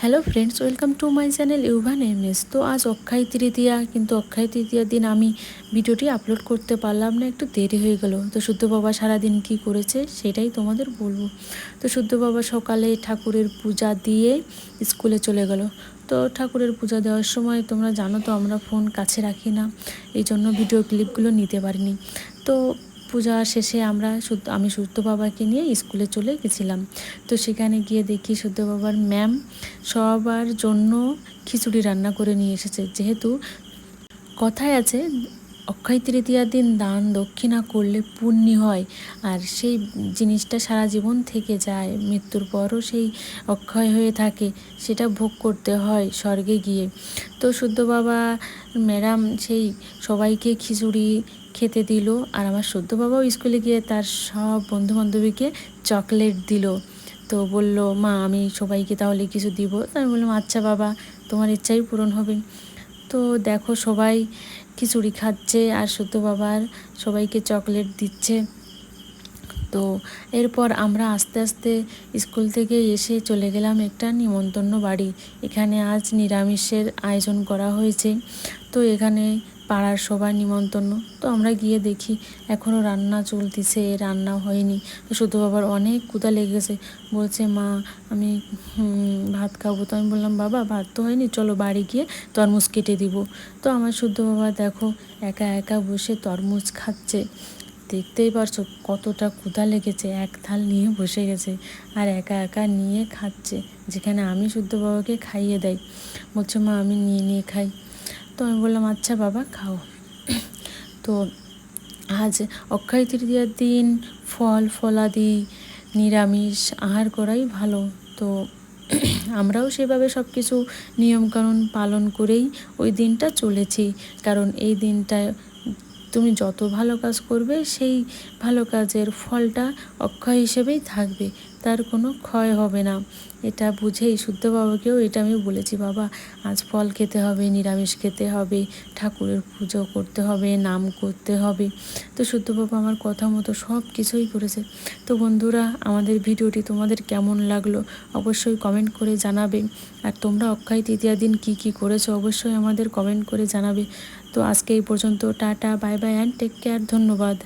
Hello friends welcome to my channel Yuvan MS তো আজ অক্ষয় তৃতীয়া, কিন্তু অক্ষয় তৃতীয়ার দিন আমি ভিডিওটি আপলোড করতে পারলাম না, একটু দেরি হয়ে গেল। তো শুদ্ধ বাবা সারাদিন কি করেছে সেটাই তোমাদের বলব। তো শুদ্ধ বাবা সকালে ঠাকুরের পূজা দিয়ে স্কুলে চলে গেল। তো ঠাকুরের পূজা দেওয়ার সময় তোমরা জানো তো আমরা ফোন কাছে রাখি না এই জন্য ভিডিও ক্লিপগুলো নিতে পারিনি। তো পূজা শেষে আমরা শুদ্ধ আমি শুদ্ধ বাবাকে নিয়ে স্কুলে চলে গেছিলাম। তো সেখানে গিয়ে দেখি শুদ্ধ বাবার ম্যাম সবার জন্য খিচুড়ি রান্না করে নিয়ে এসেছে। যেহেতু কথায় আছে অক্ষয় তৃতীয়ার দিন দান দক্ষিণা করলে পুণ্যি হয়। আর সেই জিনিসটা সারা জীবন থেকে যায়। মৃত্যুর পরও সেই অক্ষয় হয়ে থাকে। সেটা ভোগ করতে হয় স্বর্গে গিয়ে। তো শুদ্ধ বাবা, ম্যাডাম সেই সবাইকে খিচুড়ি খেতে দিল। আর আমার শুদ্ধ বাবাও স্কুলে গিয়ে তার সব বন্ধু বান্ধবীকে চকলেট দিল। তো বলল, মা, আমি সবাইকে তাহলে কিছু দিব? তো আমি বললাম আচ্ছা বাবা, তোমার ইচ্ছাই পূরণ হবে। তো দেখো সবাই খিচুড়ি খাচ্ছে আর সুতো বাবার সবাইকে চকলেট দিচ্ছে। তো এরপর আমরা আস্তে আস্তে স্কুল থেকে এসে চলে গেলাম একটা নিমন্তন্ন বাড়ি। এখানে আজ নিরামিষের আয়োজন করা হয়েছে। তো এখানে পাড়ার সবার নিমন্ত্রণ। তো আমরা গিয়ে দেখি এখনও রান্না চলতেছে, রান্না হয়নি। তো শুধু বাবার অনেক কুদা লেগেছে। বলছে, মা, আমি ভাত খাব। তো আমি বললাম, বাবা, ভাত তো হয়নি, চলো বাড়ি গিয়ে তরমুজ কেটে দিব। তো আমার শুদ্ধ বাবা দেখো, একা একা বসে তরমুজ খাচ্ছে। দেখতেই পারছ কতটা ক্ষুধা লেগেছে, এক থাল নিয়ে বসে গেছে আর একা একা নিয়ে খাচ্ছে, যেখানে আমি শুদ্ধ বাবাকে খাইয়ে দেয় বলছে, মা, আমি নিয়ে নিয়ে খাই। তো আমি বললাম আচ্ছা বাবা, খাও। তো আজ অক্ষয় তৃতীয়ার দিন, ফল ফলাদি, নিরামিষ, আহার করাই ভালো। তো আমরাও সেভাবে সব কিছু নিয়মকানুন পালন করেই ওই দিনটা চলেছি। কারণ এই দিনটায় তুমি যত ভালো কাজ করবে, সেই ভালো কাজের ফলটা অক্ষয় হিসেবেই থাকবে, তার কোনো ক্ষয় হবে না। এটা বুঝেই শুদ্ধ বাবাকেও এটা আমি বলেছি, বাবা, আজ ফল খেতে হবে, নিরামিষ খেতে হবে, ঠাকুরের পুজো করতে হবে, নাম করতে হবে। তো শুদ্ধ বাবা আমার কথা মতো সব কিছুই করেছে। তো বন্ধুরা, আমাদের ভিডিওটি তোমাদের কেমন লাগল অবশ্যই কমেন্ট করে জানাবে। আর তোমরা অক্ষয় তৃতীয় দিন কি কি করেছ অবশ্যই আমাদের কমেন্ট করে জানাবে। তো আজকে এই পর্যন্ত tata bye bye and take care ধন্যবাদ।